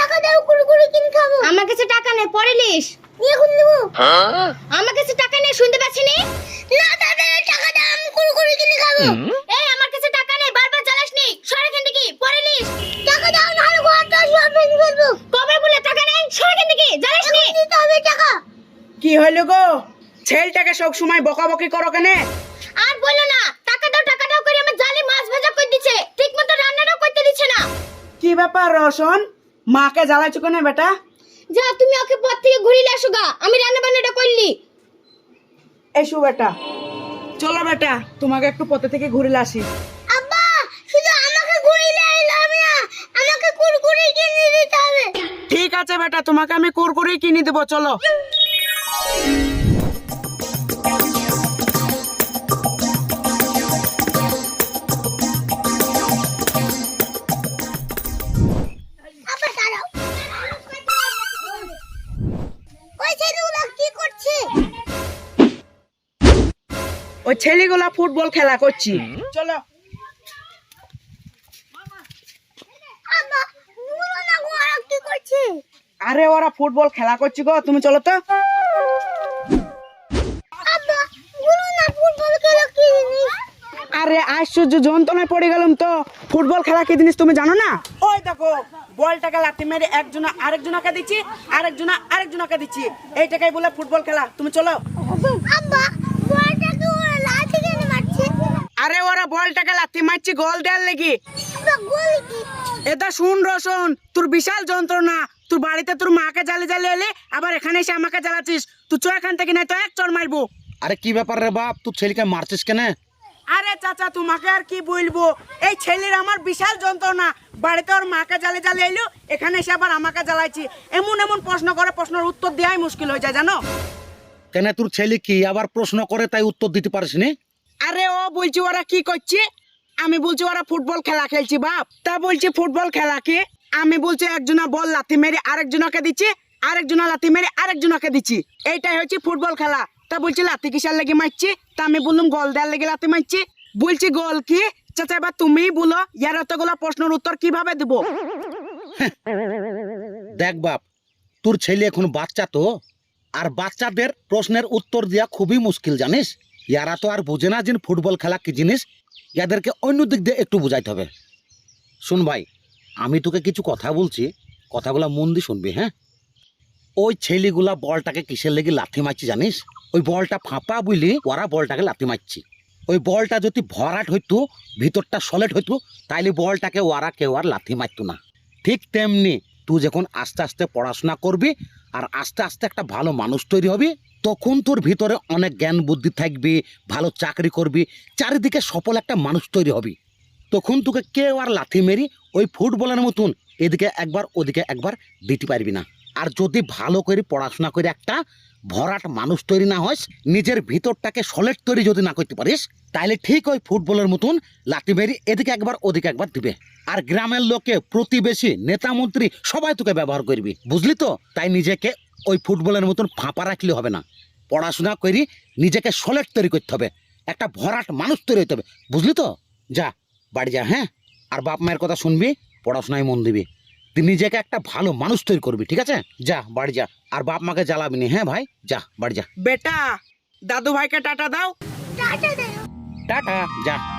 টাকা দাও কুরকুরি কিনে খাব। আমার কাছে টাকা নেই পরে লিস এখন দেবো। আমার কাছে টাকা নেই শুনতে পাচ্ছি নি? না দাদা টাকা দাও আমি কুরকুরি কিনে খাব। এই আমার কাছে টাকা নেই বারবার জ্বালাস নি। সর এখান থেকে পরে লিস টাকা দাও না হলে ঘরটা সব ভেঙে ফেলব। কবে বলে টাকা নেই? সর এখান থেকে জ্বালাস নি। দিতে হবে টাকা। কি হইল গো? ছেলেটাকে সব সময় বকাবকি করো কেনে? আর বলো না টাকা দাও টাকা দাও করে আমার জালে মাছ ভাজা করে দিচ্ছে। ঠিক মতো রান্নাটাও করতে দিচ্ছে না। কি ব্যাপার রোশন মাকে জ্বালাইছো কেন বেটা? যা তুমি ওকে পথ থেকে ঘুরিলে আসো গা। আমি রান্না বান্নাটা করলি। এসো বেটা। চলো বেটা তোমাকে একটু পথে থেকে ঘুরে আসি। আব্বা শুধু আমাকে ঘুরিলে আইলে হবে না আমাকে কুরকুরি কিনে দিতে হবে। ঠিক আছে বেটা তোমাকে আমি কুরকুরি কিনে দেবো চলো। ওই ছেলেগুলা ফুটবল খেলা করছি। চলো। আর কি করছে? আরে ওরা ফুটবল খেলা করছি গো তুমি চলো তো। আব্বা বলো না ফুটবল খেলা আরে আশ্চর্য যন্ত্রণায় পড়ে গেলাম তো। ফুটবল খেলা কি জিনিস তুমি জানো না? ওই দেখো বলটাকে লাথি মেরে একজনা আরেকজনাকে দিচ্ছি আরেকজনা আরেকজনাকে দিচ্ছি। এইটাকেই বলে ফুটবল খেলা। তুমি চলো। আব্বা বলটাকে ওরা লাঠি কেন মারছে আরে ওরা বলটাকে লাথি মারছি গোল দেওয়ার লেগে। আব্বা গোল কি এটা শুন রোশন তোর বিশাল যন্ত্রণা। তোর বাড়িতে তোর মাকে জ্বালে জ্বালে এলে আবার এখানে এসে আমাকে জ্বালাচ্ছিস। তুই চ এখান থেকে নাই তো এক চড় মারবো। আরে কি ব্যাপার রে বাপ তুই ছেলেকে মারছিস কেন? আরে চাচা তোমাকে আর কি বলব? এই ছেলের আমার বিশাল যন্ত্রণা। বাড়িতে ওর মাকে জ্বালে জ্বালে এলো এখানে এসে আবার আমাকে জ্বালাইছি। এমন এমন প্রশ্ন করে প্রশ্নের উত্তর দেওয়াই মুশকিল হয়ে যায় জানো? কেন তোর ছেলে কি আবার প্রশ্ন করে তাই উত্তর দিতে পারিস নি আরে বলছি ওরা কি করছে? আমি বলছি ওরা ফুটবল খেলা খেলছি, বাপ। তা বলছি ফুটবল খেলা কি আমি বলছি একজনা বল লাথি মেরে আরেকজনকে দিচ্ছি, আরেকজনা লাথি মেরে আরেকজনকে দিচ্ছি। এইটাই হচ্ছে ফুটবল খেলা। তা বলছি লাথি কিসার লেগে মারছি? তা আমি বললাম গল দেওয়ার লেগে লাথি মারছি। বলছি গল কি? চাচা, এবার তুমিই বলো, ইয়ার এতগুলো প্রশ্নের উত্তর কীভাবে দেবো? দেখ বাপ, তোর ছেলে এখন বাচ্চা তো, আর বাচ্চাদের প্রশ্নের উত্তর দেওয়া খুবই মুশকিল, জানিস? ইয়ারা তো আর বোঝে না যে ফুটবল খেলা কি জিনিস? ইয়াদেরকে অন্য দিক দিয়ে একটু বুঝাইতে হবে। শুন ভাই, আমি তোকে কিছু কথা বলছি, কথাগুলো মন দিয়ে শুনবি হ্যাঁ? ওই ছেলেগুলা বলটাকে কিসের লেগে লাথি মারছি জানিস? ওই বলটা ফাঁপা বুঝলি ওরা বলটাকে লাথি মারছি। ওই বলটা যদি ভরাট হইতো, ভিতরটা সলেট হইতো, তাইলে বলটাকে ওরা কেউ আর লাথি মারতো না। ঠিক তেমনি, তুই যখন আস্তে আস্তে পড়াশোনা করবি, আর আস্তে আস্তে একটা ভালো মানুষ তৈরি হবি তখন তোর ভিতরে অনেক জ্ঞান বুদ্ধি থাকবে, ভালো চাকরি করবি, চারিদিকে সফল একটা মানুষ তৈরি হবি। তখন তোকে কেউ আর লাথি মেরি ওই ফুটবলের মতন এদিকে একবার, ওদিকে একবার দিতে পারবি না। আর যদি ভালো করে পড়াশোনা করে একটা ভরাট মানুষ তৈরি না হস, নিজের ভিতরটাকে সলেট তৈরি যদি না করতে পারিস তাহলে ঠিক ওই ফুটবলের মতন লাঠি মেরি এদিকে একবার, ওদিকে একবার দিবে। আর গ্রামের লোকে, প্রতিবেশী, নেতা মন্ত্রী সবাই তোকে ব্যবহার করবি। বুঝলি তো? তাই নিজেকে ওই ফুটবলের মতন ফাঁপা রাখলে হবে না। পড়াশোনা করি নিজেকে সলেট তৈরি করতে হবে। একটা ভরাট মানুষ তৈরি হতে হবে। বুঝলি তো? যা বাড়ি যা হ্যাঁ? আর বাপ মায়ের কথা শুনবি পড়াশোনায় মন দিবি। তুই নিজেকে একটা ভালো মানুষ তৈরি করবি ঠিক আছে? যা বাড়ি যা। আর বাপ মাকে জ্বালাবি না হ্যাঁ ভাই? যা বাড়ি যা। বেটা দাদু ভাইকে টাটা দাও। টাটা দাও টাটা যা।